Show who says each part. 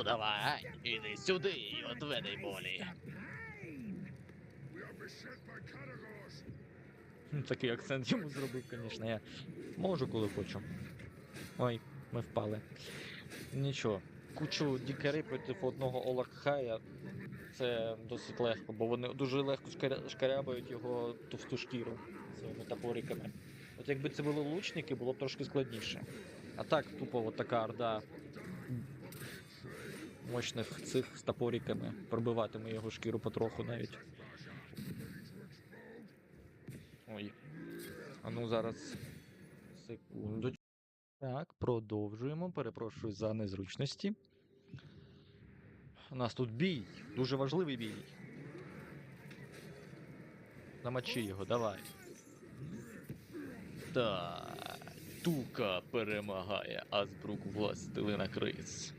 Speaker 1: Ну давай, іди сюди і отведай болі.
Speaker 2: Такий акцент йому зробив, звісно. Я можу, коли хочу. Ой, ми впали. Нічого. Кучу дікарей проти одного Олакхая. Це досить легко, бо вони дуже легко шкарябають його товсту шкіру своїми топориками. От якби це були лучники, було б трошки складніше. А так, тупо от така орда мощних цих з топориками пробиватиме його шкіру потроху навіть. Ой. А ну зараз. Секунду. Так, продовжуємо. Перепрошую за незручності. У нас тут бій. Дуже важливий бій. Намочи його, давай.
Speaker 1: Так, тука перемагає Азбрук властелина крис.